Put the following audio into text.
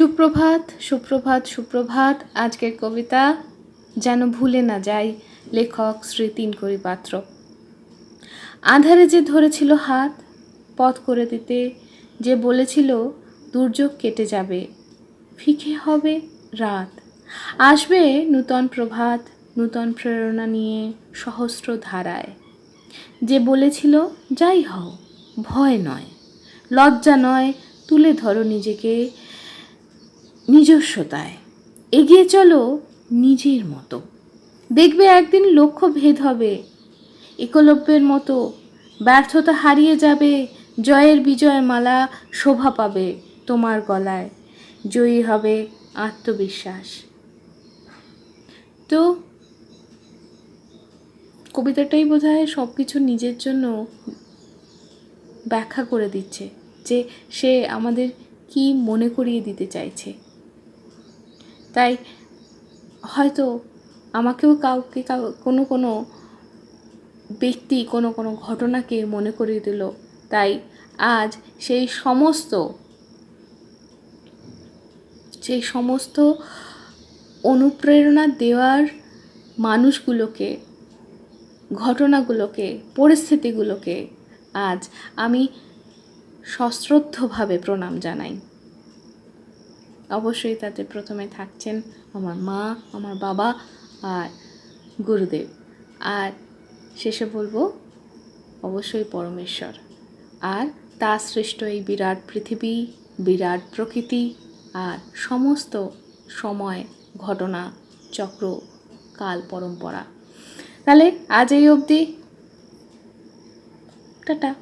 সুপ্রভাত সুপ্রভাত সুপ্রভাত, আজকের কবিতা, যেন ভুলে না যাই, লেখক শ্রী তিনকরি পাত্র। আধারে যে ধরেছিল হাত, পথ করে দিতে, যে বলেছিল, দুর্যোগ কেটে যাবে, ফিকে হবে রাত। আসবে নূতন প্রভাত, নূতন প্রেরণা নিয়ে সহস্র ধারায়। যে বলেছিল, যাই হও, ভয় নয়, লজ্জা নয়, তুলে ধরো নিজেকে নিজস্বতায়। এগিয়ে চলো নিজের মতো। দেখবে একদিন লক্ষ্য ভেদ হবে। একলব্যের মতো ব্যর্থতা হারিয়ে যাবে। জয়ের বিজয় মালা শোভা পাবে তোমার গলায়। জয়ী হবে আত্মবিশ্বাস। তো কবিতাটাই বোধ হয় সব কিছু নিজের জন্য ব্যাখ্যা করে দিচ্ছে যে সে আমাদের কি মনে করিয়ে দিতে চাইছে। তাই হয়তো আমাকেও কাউকে কাউ, কোনো কোনো ব্যক্তি কোনো কোনো ঘটনাকে মনে করিয়ে দিল। তাই আজ সেই সমস্ত সেই সমস্ত অনুপ্রেরণা দেওয়ার মানুষগুলোকে, ঘটনাগুলোকে, পরিস্থিতিগুলোকে আজ আমি সশ্রদ্ধভাবে প্রণাম জানাই। অবশ্যই তাতে প্রথমে থাকছেন আমার মা, আমার বাবা আর গুরুদেব। আর শেষে বলব, অবশ্যই পরমেশ্বর। আর তা সৃষ্ট এই বিরাট পৃথিবী, বিরাট প্রকৃতি আর সমস্ত সময়, ঘটনা, চক্র, কাল, পরম্পরা। তাহলে আজ এই অবধি। টাটা।